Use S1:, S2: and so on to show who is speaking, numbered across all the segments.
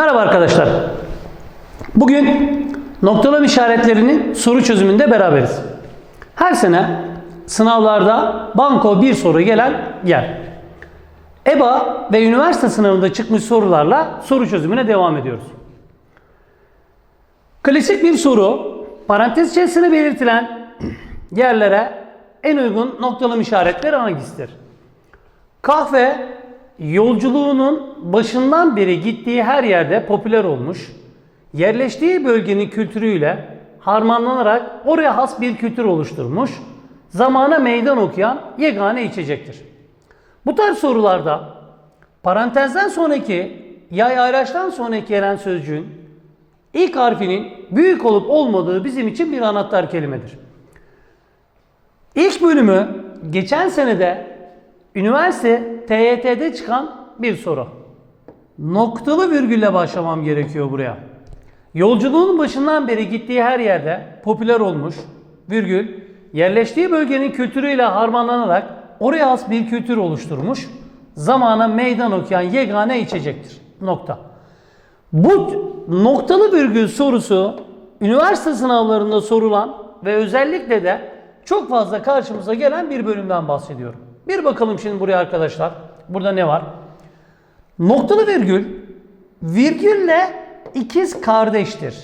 S1: Merhaba arkadaşlar. Bugün noktalama işaretlerinin soru çözümünde beraberiz. Her sene sınavlarda banko bir soru gelen yer. EBA ve üniversite sınavında çıkmış sorularla soru çözümüne devam ediyoruz. Klasik bir soru. Parantez içerisinde belirtilen yerlere en uygun noktalama işaretleri hangisidir? Kahve yolculuğunun başından beri gittiği her yerde popüler olmuş, yerleştiği bölgenin kültürüyle harmanlanarak oraya has bir kültür oluşturmuş, zamana meydan okuyan yegane içecektir. Bu tarz sorularda parantezden sonraki yay ayraçtan sonraki gelen sözcüğün ilk harfinin büyük olup olmadığı bizim için bir anahtar kelimedir. İlk bölümü geçen senede üniversite TYT'de çıkan bir soru. Noktalı virgülle başlamam gerekiyor buraya. Yolculuğun başından beri gittiği her yerde popüler olmuş, virgül, yerleştiği bölgenin kültürüyle harmanlanarak oraya has bir kültür oluşturmuş, zamana meydan okuyan yegane içecektir. Nokta. Bu noktalı virgül sorusu üniversite sınavlarında sorulan ve özellikle de çok fazla karşımıza gelen bir bölümden bahsediyorum. Bir bakalım şimdi buraya arkadaşlar. Burada ne var? Noktalı virgül virgülle ikiz kardeştir.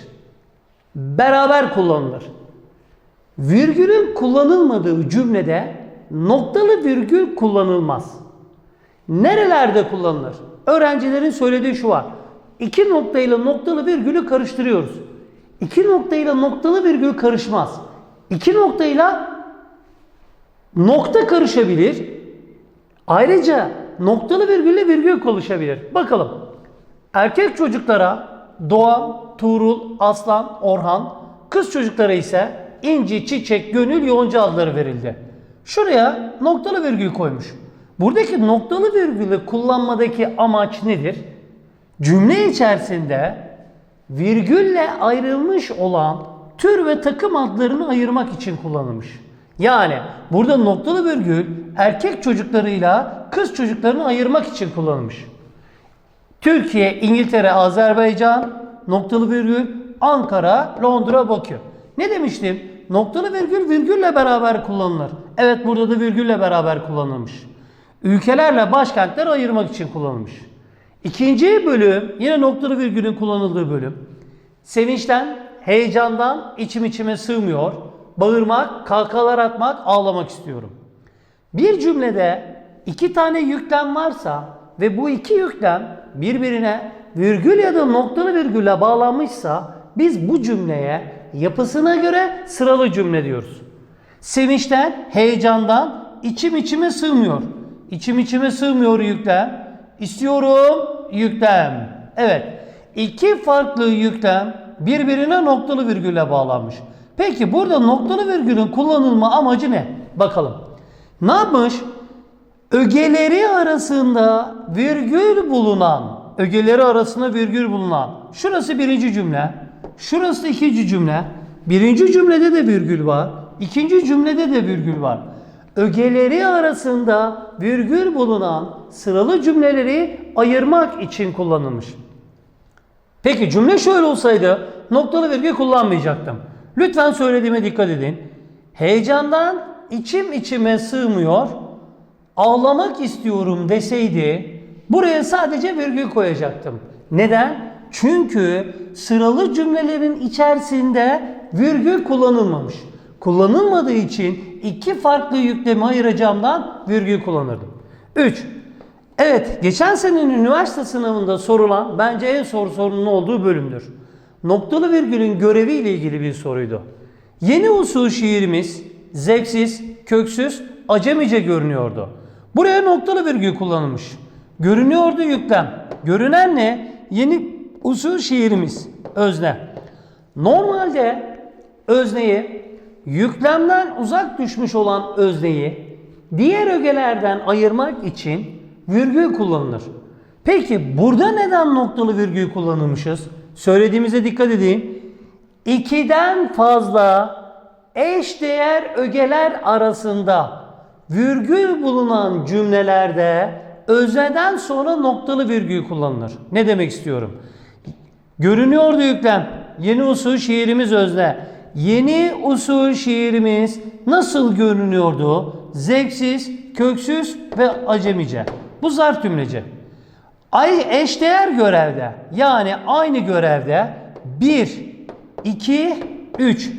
S1: Beraber kullanılır. Virgülün kullanılmadığı cümlede noktalı virgül kullanılmaz. Nerelerde kullanılır? Öğrencilerin söylediği şu var. İki noktayla noktalı virgülü karıştırıyoruz. İki noktayla noktalı virgül karışmaz. İki noktayla nokta karışabilir. Ayrıca noktalı virgülle virgül konuşabilir. Bakalım. Erkek çocuklara Doğan, Tuğrul, Aslan, Orhan, kız çocuklara ise İnci, Çiçek, Gönül, Yonca adları verildi. Şuraya noktalı virgül koymuş. Buradaki noktalı virgülü kullanmadaki amaç nedir? Cümle içerisinde virgülle ayrılmış olan tür ve takım adlarını ayırmak için kullanılmış. Yani burada noktalı virgül erkek çocuklarıyla kız çocuklarını ayırmak için kullanılmış. Türkiye, İngiltere, Azerbaycan, noktalı virgül, Ankara, Londra, Bakü. Ne demiştim? Noktalı virgül virgülle beraber kullanılır. Evet burada da virgülle beraber kullanılmış. Ülkelerle başkentler ayırmak için kullanılmış. İkinci bölüm yine noktalı virgülün kullanıldığı bölüm. Sevinçten, heyecandan içim içime sığmıyor. Bağırmak, kalkalar atmak, ağlamak istiyorum. Bir cümlede iki tane yüklem varsa ve bu iki yüklem birbirine virgül ya da noktalı virgülle bağlanmışsa biz bu cümleye yapısına göre sıralı cümle diyoruz. Sevinçten, heyecandan içim içime sığmıyor. İçim içime sığmıyor yüklem. İstiyorum yüklem. Evet. iki farklı yüklem birbirine noktalı virgülle bağlanmış. Peki burada noktalı virgülün kullanılma amacı ne? Bakalım. Ne yapmış? Ögeleri arasında virgül bulunan, ögeleri arasında virgül bulunan. Şurası birinci cümle. Şurası ikinci cümle. Birinci cümlede de virgül var. İkinci cümlede de virgül var. Ögeleri arasında virgül bulunan sıralı cümleleri ayırmak için kullanılmış. Peki cümle şöyle olsaydı noktalı virgül kullanmayacaktım. Lütfen söylediğime dikkat edin. Heyecandan içim içime sığmıyor, ağlamak istiyorum deseydi buraya sadece virgül koyacaktım. Neden? Çünkü sıralı cümlelerin içerisinde virgül kullanılmamış. Kullanılmadığı için iki farklı yüklemi ayıracağımdan virgül kullanırdım. 3. Evet, geçen senenin üniversite sınavında sorulan bence en zor sorunun olduğu bölümdür. Noktalı virgülün görevi ile ilgili bir soruydu. Yeni usul şiirimiz zevksiz, köksüz, acemice görünüyordu. Buraya noktalı virgül kullanılmış. Görünüyordu yüklem. Görünen ne? Yeni usul şiirimiz özne. Normalde özneyi yüklemden uzak düşmüş olan özneyi diğer ögelerden ayırmak için virgül kullanılır. Peki burada neden noktalı virgül kullanılmışız? Söylediğimize dikkat edin. İkiden fazla eş değer ögeler arasında virgül bulunan cümlelerde özneden sonra noktalı virgül kullanılır. Ne demek istiyorum? Görünüyordu yüklem. Yeni usul şiirimiz özne. Yeni usul şiirimiz nasıl görünüyordu? Zevksiz, köksüz ve acemice. Bu zarf cümleci. Ay eşdeğer görevde yani aynı görevde 1, 2, 3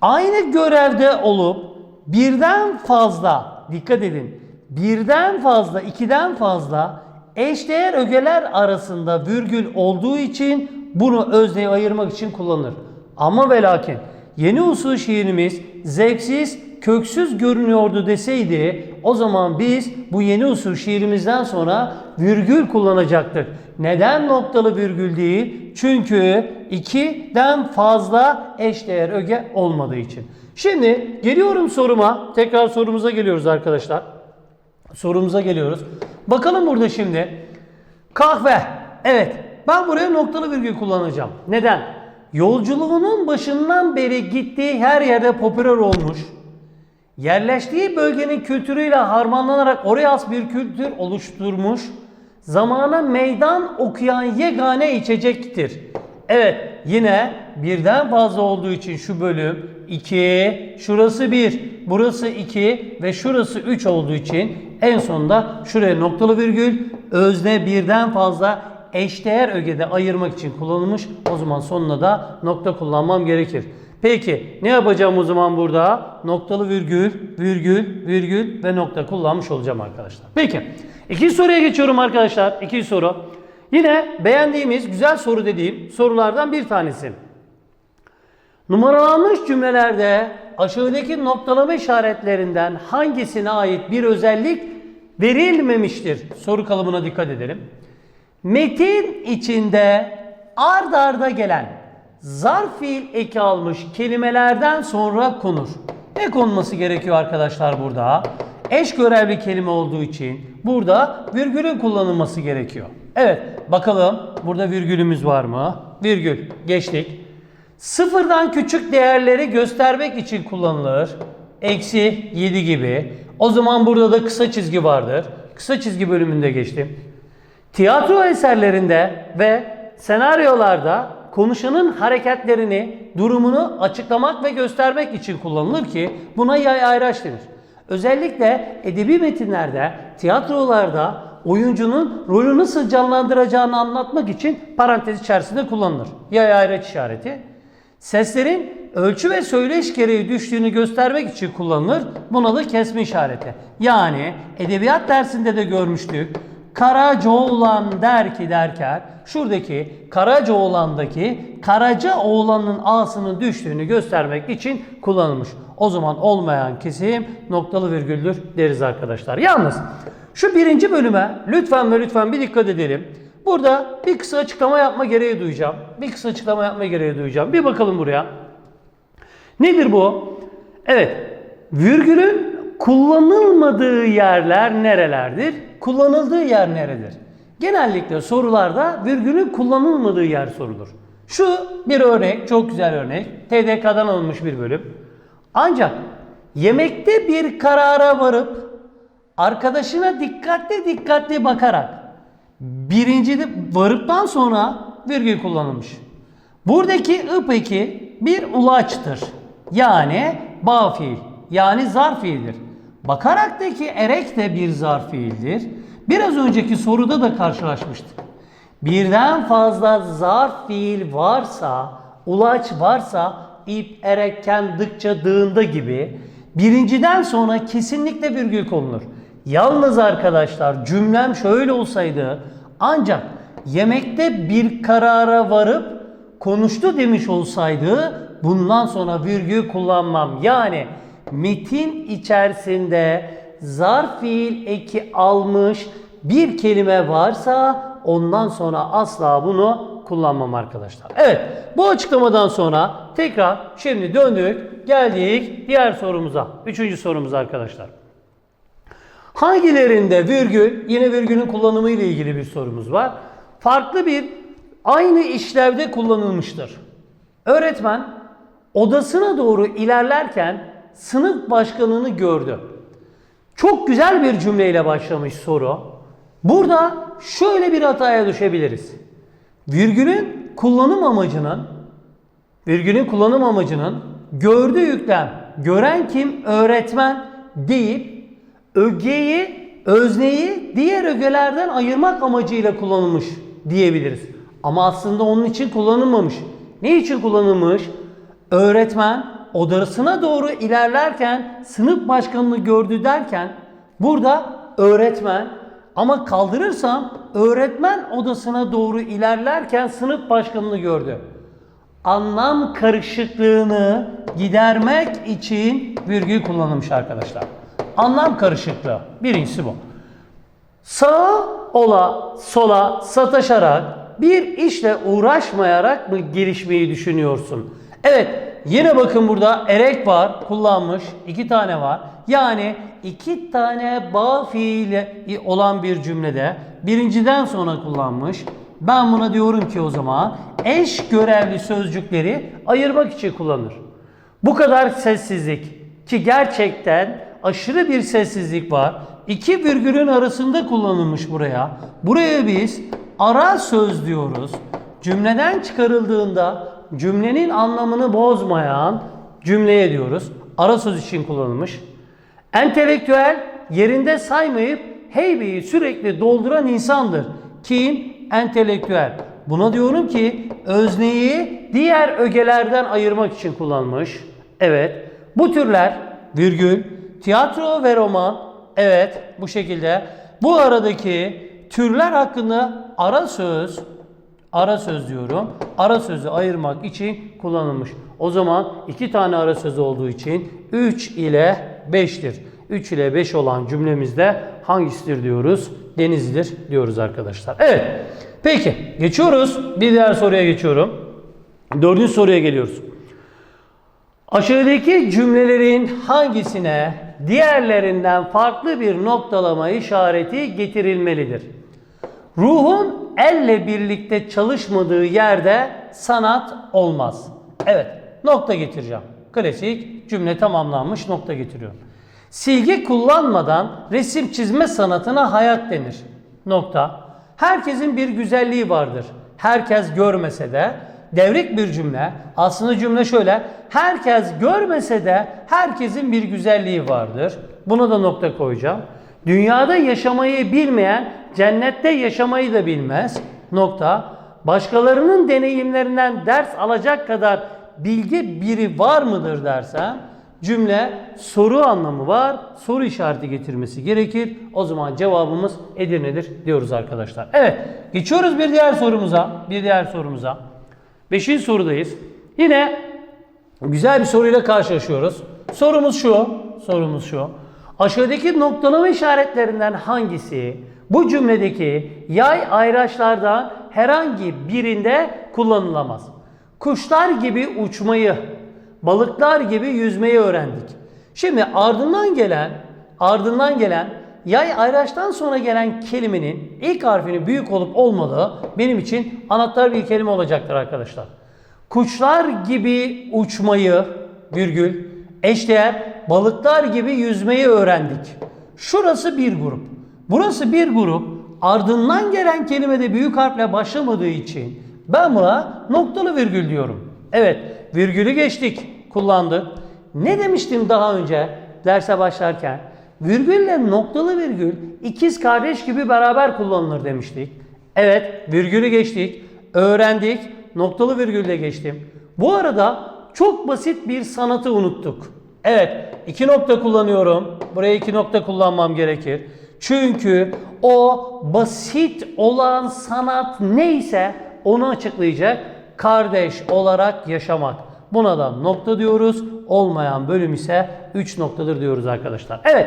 S1: aynı görevde olup birden fazla dikkat edin birden fazla ikiden fazla eşdeğer ögeler arasında virgül olduğu için bunu özneye ayırmak için kullanılır. Ama ve lakin yeni usul şiirimiz zevksiz köksüz görünüyordu deseydi o zaman biz bu yeni usul şiirimizden sonra virgül kullanacaktık. Neden noktalı virgül değil? Çünkü ikiden fazla eşdeğer öge olmadığı için. Şimdi geliyorum soruma. Tekrar sorumuza geliyoruz arkadaşlar. Sorumuza geliyoruz. Bakalım burada şimdi. Kahve. Evet. Ben buraya noktalı virgül kullanacağım. Neden? Yolculuğunun başından beri gittiği her yerde popüler olmuş. Yerleştiği bölgenin kültürüyle harmanlanarak oraya has bir kültür oluşturmuş. Zamana meydan okuyan yegane içecektir. Evet yine birden fazla olduğu için şu bölüm 2, şurası 1, burası 2 ve şurası 3 olduğu için en sonunda şuraya noktalı virgül özne birden fazla eşdeğer ögede ayırmak için kullanılmış. O zaman sonuna da nokta kullanmam gerekir. Peki ne yapacağım o zaman burada? Noktalı virgül, virgül, virgül ve nokta kullanmış olacağım arkadaşlar. Peki ikinci soruya geçiyorum arkadaşlar. İkinci soru. Yine beğendiğimiz güzel soru dediğim sorulardan bir tanesi. Numaralanmış cümlelerde aşağıdaki noktalama işaretlerinden hangisine ait bir özellik verilmemiştir? Soru kalıbına dikkat edelim. Metin içinde ard arda gelen zarf fiil eki almış kelimelerden sonra konur. Ne konması gerekiyor arkadaşlar burada? Eş görevli kelime olduğu için burada virgülün kullanılması gerekiyor. Evet bakalım burada virgülümüz var mı? Virgül geçtik. Sıfırdan küçük değerleri göstermek için kullanılır. Eksi 7 gibi. O zaman burada da kısa çizgi vardır. Kısa çizgi bölümünde geçtim. Tiyatro eserlerinde ve senaryolarda konuşanın hareketlerini, durumunu açıklamak ve göstermek için kullanılır ki buna yay ayraç denir. Özellikle edebi metinlerde, tiyatrolarda oyuncunun rolü nasıl canlandıracağını anlatmak için parantez içerisinde kullanılır. Yay ayraç işareti. Seslerin ölçü ve söyleyiş gereği düştüğünü göstermek için kullanılır. Buna da kesme işareti. Yani edebiyat dersinde de görmüştük. Karacaoğlan der ki derken şuradaki Karacaoğlan'daki Karacaoğlan'ın ağasının düştüğünü göstermek için kullanılmış. O zaman olmayan kesim noktalı virgüldür deriz arkadaşlar. Yalnız şu birinci bölüme lütfen ve lütfen bir dikkat edelim. Burada bir kısa açıklama yapma gereği duyacağım. Bir kısa açıklama yapma gereği duyacağım. Bir bakalım buraya. Nedir bu? Evet, virgülün kullanılmadığı yerler nerelerdir? Kullanıldığı yer neredir? Genellikle sorularda virgülün kullanılmadığı yer sorulur. Şu bir örnek, çok güzel örnek. TDK'dan alınmış bir bölüm. Ancak yemekte bir karara varıp arkadaşına dikkatli dikkatli bakarak birinci varıptan sonra virgül kullanılmış. Buradaki ı peki bir ulaçtır. Yani bağ fiil. Yani zarf fiildir. Bakaraktaki erek de bir zarf fiildir. Biraz önceki soruda da karşılaşmıştık. Birden fazla zarf fiil varsa, ulaç varsa ip, erekken, dıkça, dığında gibi birinciden sonra kesinlikle virgül konulur. Yalnız arkadaşlar cümlem şöyle olsaydı ancak yemekte bir karara varıp konuştu demiş olsaydı bundan sonra virgül kullanmam. Yani metin içerisinde zarf fiil eki almış bir kelime varsa ondan sonra asla bunu kullanmam arkadaşlar. Evet bu açıklamadan sonra tekrar şimdi döndük geldik diğer sorumuza. Üçüncü sorumuz arkadaşlar. Hangilerinde virgül, yine virgülün kullanımı ile ilgili bir sorumuz var. Farklı bir aynı işlevde kullanılmıştır. Öğretmen odasına doğru ilerlerken sınıf başkanını gördü. Çok güzel bir cümleyle başlamış soru. Burada şöyle bir hataya düşebiliriz. Virgülün kullanım amacının virgülün kullanım amacının gördüğü yüklem gören kim öğretmen deyip ögeyi özneyi diğer ögelerden ayırmak amacıyla kullanılmış diyebiliriz. Ama aslında onun için kullanılmamış. Ne için kullanılmış? Öğretmen odasına doğru ilerlerken sınıf başkanını gördü derken burada öğretmen ama kaldırırsam öğretmen odasına doğru ilerlerken sınıf başkanını gördü anlam karışıklığını gidermek için virgül kullanılmış arkadaşlar. Anlam karışıklığı. Birincisi bu. Sağa ola sola sataşarak bir işle uğraşmayarak mı gelişmeyi düşünüyorsun? Evet yine bakın burada erek var kullanmış iki tane var. Yani iki tane bağ fiili olan bir cümlede birinciden sonra kullanmış. Ben buna diyorum ki o zaman eş görevli sözcükleri ayırmak için kullanır. Bu kadar sessizlik ki gerçekten aşırı bir sessizlik var. İki virgülün arasında kullanılmış buraya. Buraya biz ara söz diyoruz. Cümleden çıkarıldığında cümlenin anlamını bozmayan cümleye diyoruz. Ara söz için kullanılmış. Entelektüel yerinde saymayıp heybeyi sürekli dolduran insandır. Kim? Entelektüel. Buna diyorum ki özneyi diğer ögelerden ayırmak için kullanmış. Evet. Bu türler virgül, tiyatro ve roman. Evet bu şekilde. Bu aradaki türler hakkında ara söz, ara söz diyorum. Ara sözü ayırmak için kullanılmış. O zaman iki tane ara söz olduğu için 3 ile 5'tir. 3 ile 5 olan cümlemizde hangisidir diyoruz? Denizlidir diyoruz arkadaşlar. Evet. Peki geçiyoruz. Bir diğer soruya geçiyorum. Dördüncü soruya geliyoruz. Aşağıdaki cümlelerin hangisine diğerlerinden farklı bir noktalama işareti getirilmelidir? Ruhun elle birlikte çalışmadığı yerde sanat olmaz. Evet, nokta getireceğim. Klasik cümle tamamlanmış nokta getiriyorum. Silgi kullanmadan resim çizme sanatına hayat denir. Nokta. Herkesin bir güzelliği vardır. Herkes görmese de devrik bir cümle. Aslında cümle şöyle. Herkes görmese de herkesin bir güzelliği vardır. Buna da nokta koyacağım. Dünyada yaşamayı bilmeyen cennette yaşamayı da bilmez. Nokta. Başkalarının deneyimlerinden ders alacak kadar bilgi biri var mıdır dersem cümle soru anlamı var. Soru işareti getirmesi gerekir. O zaman cevabımız Edirne'dir diyoruz arkadaşlar. Evet geçiyoruz bir diğer sorumuza. Bir diğer sorumuza. Beşinci sorudayız. Yine güzel bir soruyla karşılaşıyoruz. Sorumuz şu. Sorumuz şu. Aşağıdaki noktalama işaretlerinden hangisi bu cümledeki yay ayraçlardan herhangi birinde kullanılamaz? Kuşlar gibi uçmayı, balıklar gibi yüzmeyi öğrendik. Şimdi ardından gelen, ardından gelen yay ayraçtan sonra gelen kelimenin ilk harfinin büyük olup olmadığı benim için anahtar bir kelime olacaktır arkadaşlar. Kuşlar gibi uçmayı virgül eşdeğer balıklar gibi yüzmeyi öğrendik. Şurası bir grup. Burası bir grup. Ardından gelen kelime de büyük harfle başlamadığı için ben buna noktalı virgül diyorum. Evet, virgülü geçtik, kullandık. Ne demiştim daha önce derse başlarken? Virgülle noktalı virgül ikiz kardeş gibi beraber kullanılır demiştik. Evet, virgülü geçtik, öğrendik, noktalı virgülle geçtim. Bu arada çok basit bir sanatı unuttuk. Evet, iki nokta kullanıyorum. Buraya iki nokta kullanmam gerekir. Çünkü o basit olan sanat neyse onu açıklayacak. Kardeş olarak yaşamak. Buna da nokta diyoruz. Olmayan bölüm ise 3 noktadır diyoruz arkadaşlar. Evet.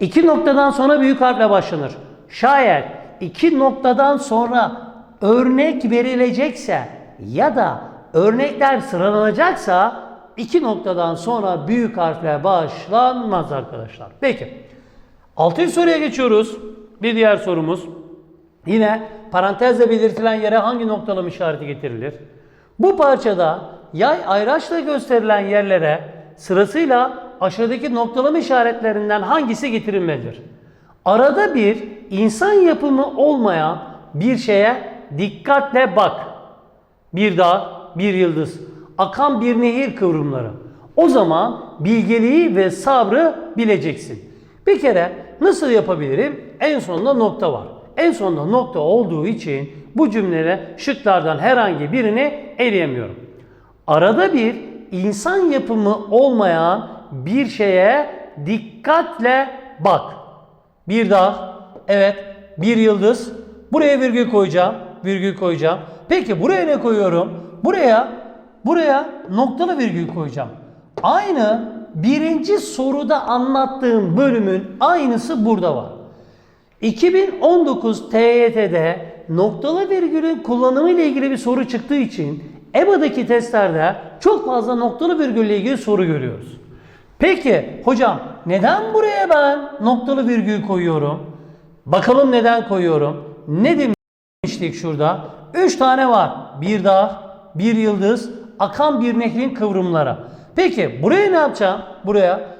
S1: iki noktadan sonra büyük harfle başlanır. Şayet iki noktadan sonra örnek verilecekse ya da örnekler sıralanacaksa iki noktadan sonra büyük harfle başlanmaz arkadaşlar. Peki. Altıncı soruya geçiyoruz. Bir diğer sorumuz. Yine parantezle belirtilen yere hangi noktalama işareti getirilir? Bu parçada yay ayraçla gösterilen yerlere sırasıyla aşağıdaki noktalama işaretlerinden hangisi getirilmelidir? Arada bir insan yapımı olmayan bir şeye dikkatle bak. bir dağ, bir yıldız, akan bir nehir kıvrımları. O zaman bilgeliği ve sabrı bileceksin. Bir kere nasıl yapabilirim? En sonunda nokta var. En sonunda nokta olduğu için bu cümlede şıklardan herhangi birini eleyemiyorum. Arada bir insan yapımı olmayan bir şeye dikkatle bak. Bir dağ, evet, bir yıldız. Buraya virgül koyacağım, virgül koyacağım. Peki buraya ne koyuyorum? Buraya, buraya noktalı virgül koyacağım. Aynı birinci soruda anlattığım bölümün aynısı burada var. 2019 TYT'de noktalı virgülün kullanımı ile ilgili bir soru çıktığı için EBA'daki testlerde çok fazla noktalı virgülle ilgili soru görüyoruz. Peki hocam neden buraya ben noktalı virgül koyuyorum? Bakalım neden koyuyorum? Ne demiştik şurada? 3 tane var. Bir dağ, bir yıldız, akan bir nehrin kıvrımları. Peki buraya ne yapacağım? Buraya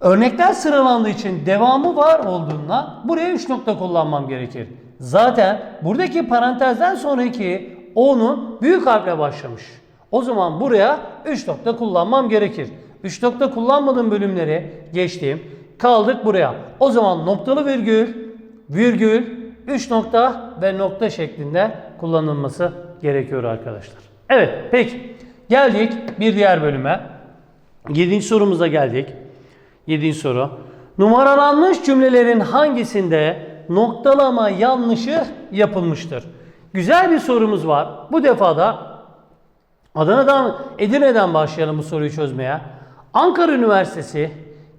S1: Örnekler sıralandığı için devamı var olduğundan buraya 3 nokta kullanmam gerekir. Zaten buradaki parantezden sonraki o'nun büyük harfle başlamış. O zaman buraya 3 nokta kullanmam gerekir. 3 nokta kullanmadığım bölümleri geçtim. Kaldık buraya. O zaman noktalı virgül, virgül, 3 nokta ve nokta şeklinde kullanılması gerekiyor arkadaşlar. Evet peki geldik bir diğer bölüme. 7. sorumuza geldik. 7. soru. Numaralanmış cümlelerin hangisinde noktalama yanlışı yapılmıştır? Güzel bir sorumuz var. Bu defa da Adana'dan, Edirne'den başlayalım bu soruyu çözmeye. Ankara Üniversitesi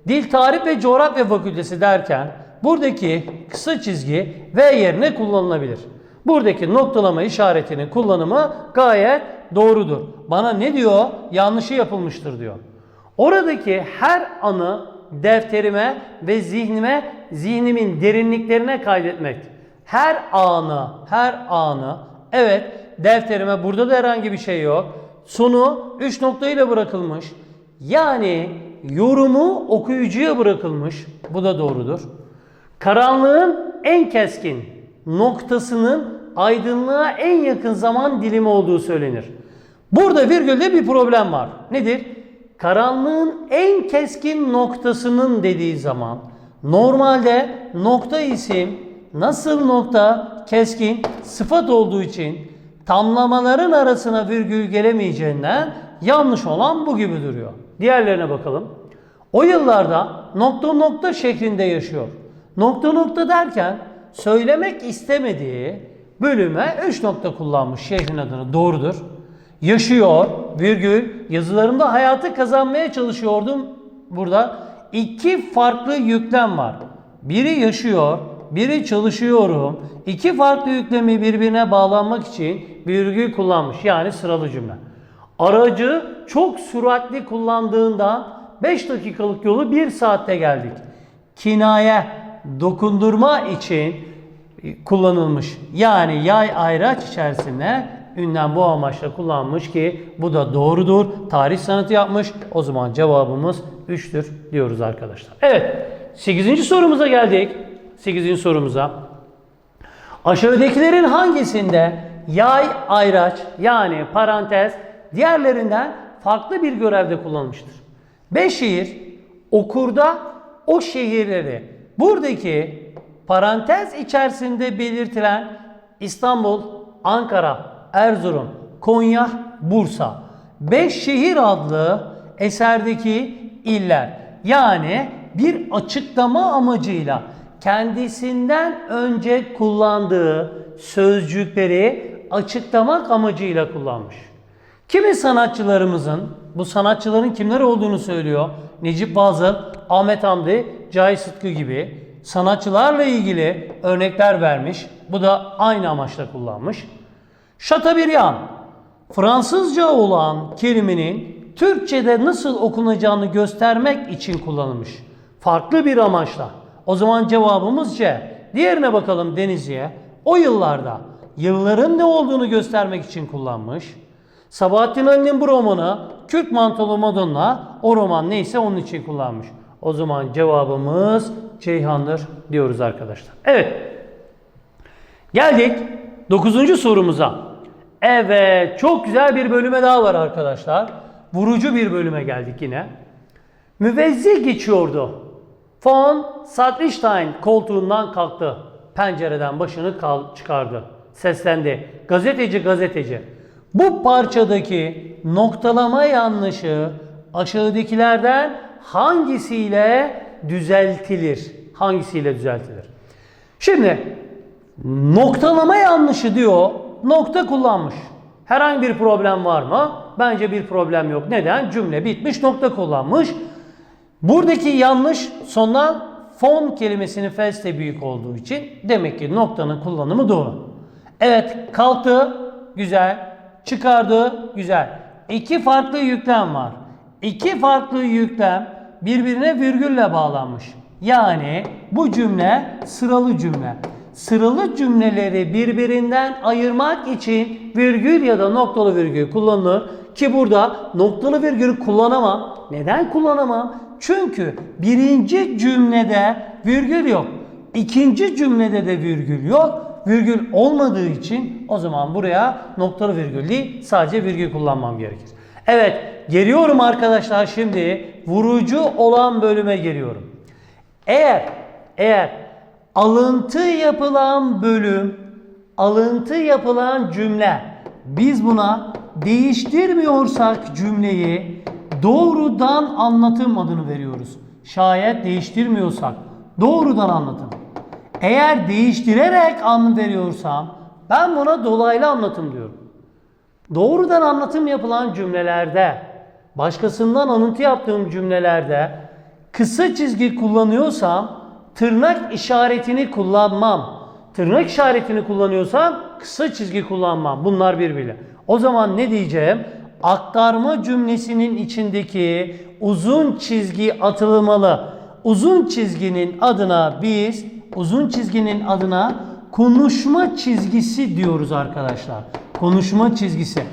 S1: Dil Tarih ve Coğrafya Fakültesi derken buradaki kısa çizgi V yerine kullanılabilir. Buradaki noktalama işaretinin kullanımı gayet doğrudur. Bana ne diyor? Yanlışı yapılmıştır diyor. Oradaki her anı defterime ve zihnime, zihnimin derinliklerine kaydetmek. Her anı, her anı. Evet, defterime burada da herhangi bir şey yok. Sonu 3 noktayla bırakılmış. Yani yorumu okuyucuya bırakılmış. Bu da doğrudur. Karanlığın en keskin noktasının aydınlığa en yakın zaman dilimi olduğu söylenir. Burada virgülde bir problem var. Nedir? Karanlığın en keskin noktasının dediği zaman normalde nokta isim nasıl nokta keskin sıfat olduğu için tamlamaların arasına virgül gelemeyeceğinden yanlış olan bu gibi duruyor. Diğerlerine bakalım. O yıllarda nokta nokta şeklinde yaşıyor. Nokta nokta derken söylemek istemediği bölüme 3 nokta kullanmış şehrin adını. Doğrudur. Yaşıyor, virgül, yazılarımda hayatı kazanmaya çalışıyordum. Burada iki farklı yüklem var. Biri yaşıyor, biri çalışıyorum. İki farklı yüklemi birbirine bağlanmak için virgül kullanmış. Yani sıralı cümle. Aracı çok süratli kullandığından 5 dakikalık yolu 1 saatte geldik. Kinaye, dokundurma için kullanılmış. Yani yay ayraç içerisinde ünlem bu amaçla kullanmış ki bu da doğrudur. Tarih sanatı yapmış. O zaman cevabımız 3'tür diyoruz arkadaşlar. Evet 8. sorumuza geldik. 8. sorumuza. Aşağıdakilerin hangisinde yay ayraç yani parantez diğerlerinden farklı bir görevde kullanılmıştır? Beş şehir okurda o şehirleri buradaki parantez içerisinde belirtilen İstanbul, Ankara, Erzurum, Konya, Bursa. Beş şehir adlı eserdeki iller. Yani bir açıklama amacıyla kendisinden önce kullandığı sözcükleri açıklamak amacıyla kullanmış. Kimi sanatçılarımızın, bu sanatçıların kimler olduğunu söylüyor. Necip Fazıl, Ahmet Hamdi, Cahit Sıtkı gibi sanatçılarla ilgili örnekler vermiş. Bu da aynı amaçla kullanmış. Chateaubriand, Fransızca olan kelimenin Türkçe'de nasıl okunacağını göstermek için kullanılmış. Farklı bir amaçla. O zaman cevabımız C. Diğerine bakalım Denizli'ye. O yıllarda yılların ne olduğunu göstermek için kullanmış. Sabahattin Ali'nin bu romanı Kürt Mantolu Madonna o roman neyse onun için kullanmış. O zaman cevabımız Ceyhan'dır diyoruz arkadaşlar. Evet. Geldik 9. sorumuza. Evet, çok güzel bir bölüme daha var arkadaşlar. Vurucu bir bölüme geldik yine. Müvezzil geçiyordu. Von Satristein koltuğundan kalktı. Pencereden başını çıkardı. Seslendi. Gazeteci gazeteci. Bu parçadaki noktalama yanlışı aşağıdakilerden hangisiyle düzeltilir? Hangisiyle düzeltilir? Şimdi noktalama yanlışı diyor. Nokta kullanmış. Herhangi bir problem var mı? Bence bir problem yok. Neden? Cümle bitmiş nokta kullanmış. Buradaki yanlış sondan fon kelimesinin feste büyük olduğu için demek ki noktanın kullanımı doğru. Evet kalktı güzel. Çıkardı güzel. İki farklı yüklem var. İki farklı yüklem birbirine virgülle bağlanmış. Yani bu cümle sıralı cümle. Sıralı cümleleri birbirinden ayırmak için virgül ya da noktalı virgül kullanılır. Ki burada noktalı virgülü kullanamam. Neden kullanamam? Çünkü birinci cümlede virgül yok. İkinci cümlede de virgül yok. Virgül olmadığı için o zaman buraya noktalı virgül değil sadece virgül kullanmam gerekir. Evet geliyorum arkadaşlar şimdi vurucu olan bölüme geliyorum. Eğer eğer alıntı yapılan bölüm, alıntı yapılan cümle biz buna değiştirmiyorsak cümleyi doğrudan anlatım adını veriyoruz. Şayet değiştirmiyorsak doğrudan anlatım. Eğer değiştirerek an veriyorsam ben buna dolaylı anlatım diyorum. Doğrudan anlatım yapılan cümlelerde, başkasından alıntı yaptığım cümlelerde kısa çizgi kullanıyorsam tırnak işaretini kullanmam. Tırnak işaretini kullanıyorsam kısa çizgi kullanmam. Bunlar birbiriyle. O zaman ne diyeceğim? Aktarma cümlesinin içindeki uzun çizgi atılmalı. Uzun çizginin adına biz uzun çizginin adına konuşma çizgisi diyoruz arkadaşlar. Konuşma çizgisi.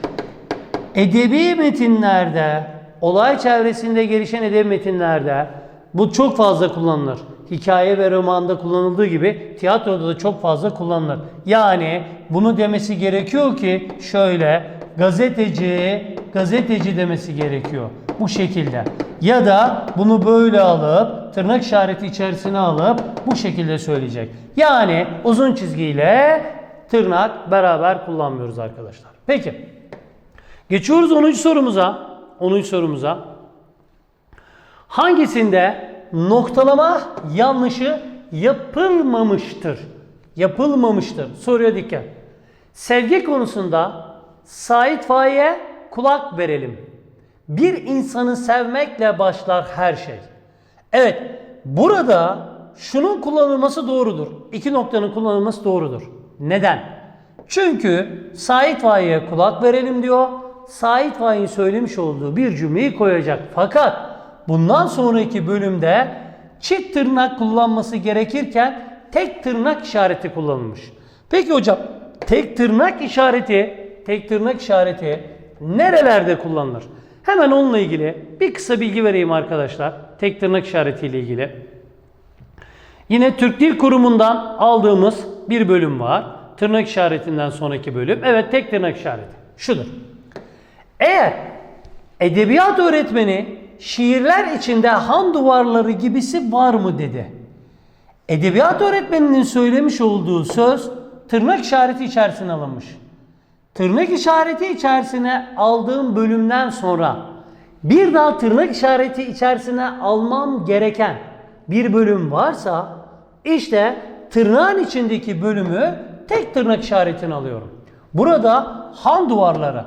S1: Edebi metinlerde, olay çevresinde gelişen edebi metinlerde bu çok fazla kullanılır. Hikaye ve romanda kullanıldığı gibi tiyatroda da çok fazla kullanılır. Yani bunu demesi gerekiyor ki şöyle gazeteci, gazeteci demesi gerekiyor. Bu şekilde. Ya da bunu böyle alıp tırnak işareti içerisine alıp bu şekilde söyleyecek. Yani uzun çizgiyle tırnak beraber kullanmıyoruz arkadaşlar. Peki. Geçiyoruz 10. sorumuza. 10. sorumuza. Hangisinde noktalama yanlışı yapılmamıştır? Yapılmamıştır. Soruya dikkat. Sevgi konusunda Said Faik'e kulak verelim. Bir insanı sevmekle başlar her şey. Evet, burada şunun kullanılması doğrudur. İki noktanın kullanılması doğrudur. Neden? Çünkü Said Faik'e kulak verelim diyor. Said Faik'in söylemiş olduğu bir cümleyi koyacak. Fakat bundan sonraki bölümde çift tırnak kullanması gerekirken tek tırnak işareti kullanılmış. Peki hocam tek tırnak işareti, tek tırnak işareti nerelerde kullanılır? Hemen onunla ilgili bir kısa bilgi vereyim arkadaşlar. Tek tırnak işaretiyle ilgili. Yine Türk Dil Kurumu'ndan aldığımız bir bölüm var. Tırnak işaretinden sonraki bölüm. Evet tek tırnak işareti. Şudur. Eğer edebiyat öğretmeni şiirler içinde han duvarları gibisi var mı dedi. Edebiyat öğretmeninin söylemiş olduğu söz tırnak işareti içerisine alınmış. Tırnak işareti içerisine aldığım bölümden sonra bir daha tırnak işareti içerisine almam gereken bir bölüm varsa işte tırnağın içindeki bölümü tek tırnak işaretini alıyorum. Burada han duvarları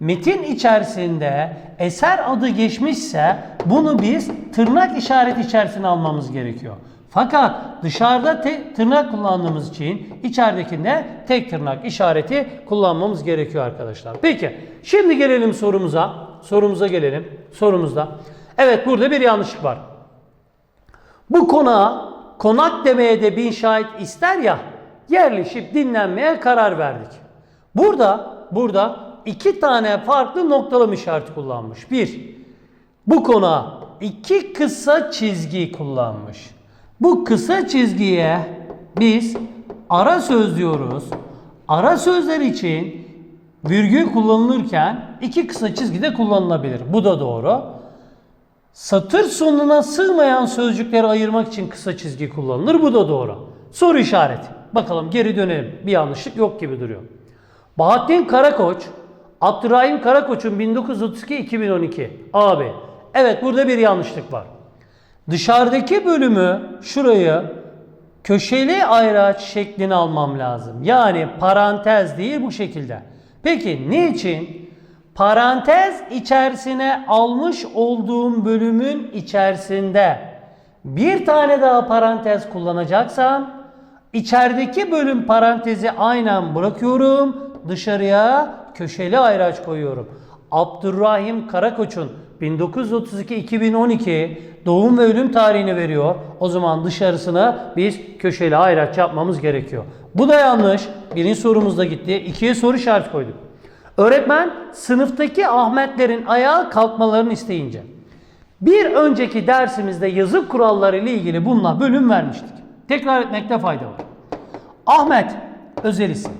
S1: metin içerisinde eser adı geçmişse bunu biz tırnak işareti içerisine almamız gerekiyor. Fakat dışarıda te- tırnak kullandığımız için içeridekinde tek tırnak işareti kullanmamız gerekiyor arkadaşlar. Peki şimdi gelelim sorumuza. Sorumuza gelelim. Sorumuzda. Evet burada bir yanlışlık var. Bu konağa konak demeye de bin şahit ister ya yerleşip dinlenmeye karar verdik. Burada burada iki tane farklı noktalama işareti kullanmış. Bir, bu konağa iki kısa çizgi kullanmış. Bu kısa çizgiye biz ara söz diyoruz. Ara sözler için virgül kullanılırken iki kısa çizgi de kullanılabilir. Bu da doğru. Satır sonuna sığmayan sözcükleri ayırmak için kısa çizgi kullanılır. Bu da doğru. Soru işareti. Bakalım geri dönelim. Bir yanlışlık yok gibi duruyor. Bahattin Karakoç, Abdurrahim Karakoç'un 1932-2012 abi. Evet burada bir yanlışlık var. Dışarıdaki bölümü şurayı köşeli ayraç şeklini almam lazım. Yani parantez değil bu şekilde. Peki niçin? Parantez içerisine almış olduğum bölümün içerisinde bir tane daha parantez kullanacaksam içerideki bölüm parantezi aynen bırakıyorum. Dışarıya köşeli ayraç koyuyorum. Abdurrahim Karakoç'un 1932-2012 doğum ve ölüm tarihini veriyor. O zaman dışarısına biz köşeli ayraç yapmamız gerekiyor. Bu da yanlış. Birinci sorumuz da gitti. İkiye soru işareti koyduk. Öğretmen sınıftaki Ahmetlerin ayağa kalkmalarını isteyince bir önceki dersimizde yazı kuralları ile ilgili bununla bölüm vermiştik. Tekrar etmekte fayda var. Ahmet özel isim.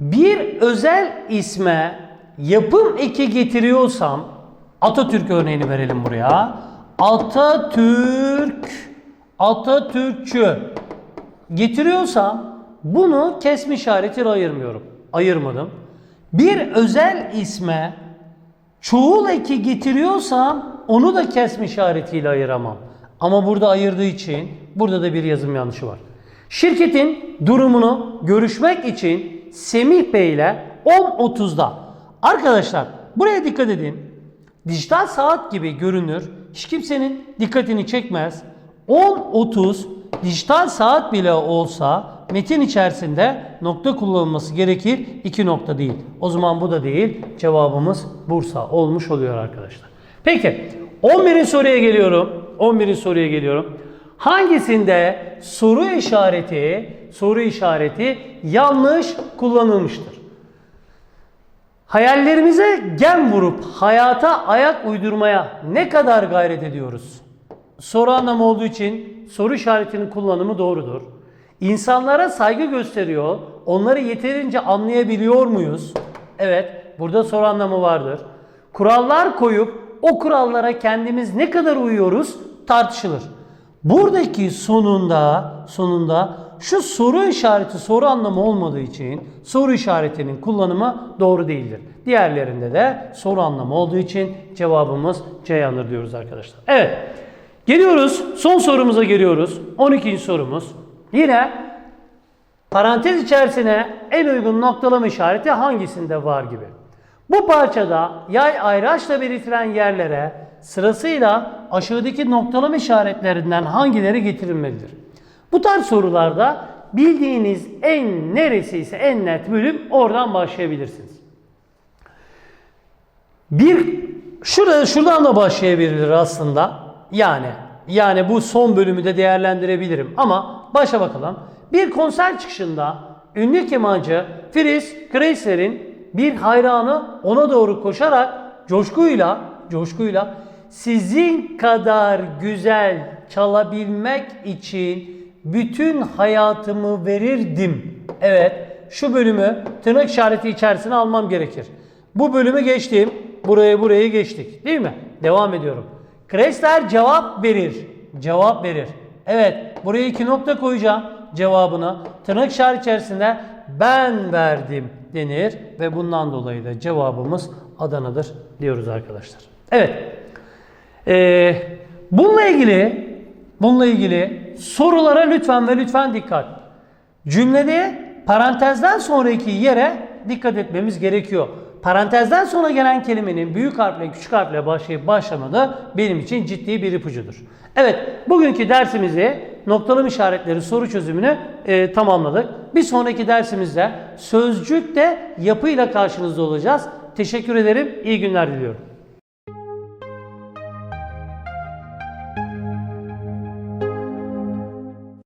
S1: Bir özel isme yapım eki getiriyorsam Atatürk örneğini verelim buraya. Atatürk Atatürkçü getiriyorsam bunu kesme işaretiyle ayırmıyorum. Ayırmadım. Bir özel isme çoğul eki getiriyorsam onu da kesme işaretiyle ayıramam. Ama burada ayırdığı için burada da bir yazım yanlışı var. Şirketin durumunu görüşmek için Semih Bey ile 10.30'da. Arkadaşlar buraya dikkat edin. Dijital saat gibi görünür. Hiç kimsenin dikkatini çekmez. 10.30 dijital saat bile olsa metin içerisinde nokta kullanılması gerekir. iki nokta değil. O zaman bu da değil. Cevabımız Bursa olmuş oluyor arkadaşlar. Peki 11. soruya geliyorum. 11. soruya geliyorum. Hangisinde soru işareti soru işareti yanlış kullanılmıştır? Hayallerimize gem vurup hayata ayak uydurmaya ne kadar gayret ediyoruz? Soru anlamı olduğu için soru işaretinin kullanımı doğrudur. İnsanlara saygı gösteriyor, onları yeterince anlayabiliyor muyuz? Evet, burada soru anlamı vardır. Kurallar koyup o kurallara kendimiz ne kadar uyuyoruz tartışılır. Buradaki sonunda sonunda şu soru işareti soru anlamı olmadığı için soru işaretinin kullanımı doğru değildir. Diğerlerinde de soru anlamı olduğu için cevabımız Ceyhan'dır diyoruz arkadaşlar. Evet. Geliyoruz. Son sorumuza geliyoruz. 12. sorumuz. Yine parantez içerisine en uygun noktalama işareti hangisinde var gibi. Bu parçada yay ayraçla belirtilen yerlere sırasıyla aşağıdaki noktalama işaretlerinden hangileri getirilmelidir? Bu tarz sorularda bildiğiniz en neresiyse en net bölüm oradan başlayabilirsiniz. Bir şurada şuradan da başlayabilir aslında. Yani yani bu son bölümü de değerlendirebilirim ama başa bakalım. Bir konser çıkışında ünlü kemancı Fritz Kreisler'in bir hayranı ona doğru koşarak coşkuyla coşkuyla sizin kadar güzel çalabilmek için bütün hayatımı verirdim. Evet, şu bölümü tırnak işareti içerisine almam gerekir. Bu bölümü geçtim. Buraya burayı geçtik. Değil mi? Devam ediyorum. Kreisler cevap verir. Cevap verir. Evet, buraya iki nokta koyacağım cevabını. Tırnak işareti içerisinde ben verdim denir ve bundan dolayı da cevabımız Adana'dır diyoruz arkadaşlar. Evet. Ee, bununla ilgili bununla ilgili sorulara lütfen ve lütfen dikkat. Cümlede parantezden sonraki yere dikkat etmemiz gerekiyor. Parantezden sonra gelen kelimenin büyük harfle küçük harfle başlayıp başlamadığı benim için ciddi bir ipucudur. Evet, bugünkü dersimizi noktalama işaretleri soru çözümünü e, tamamladık. Bir sonraki dersimizde sözcükte yapıyla karşınızda olacağız. Teşekkür ederim, iyi günler diliyorum.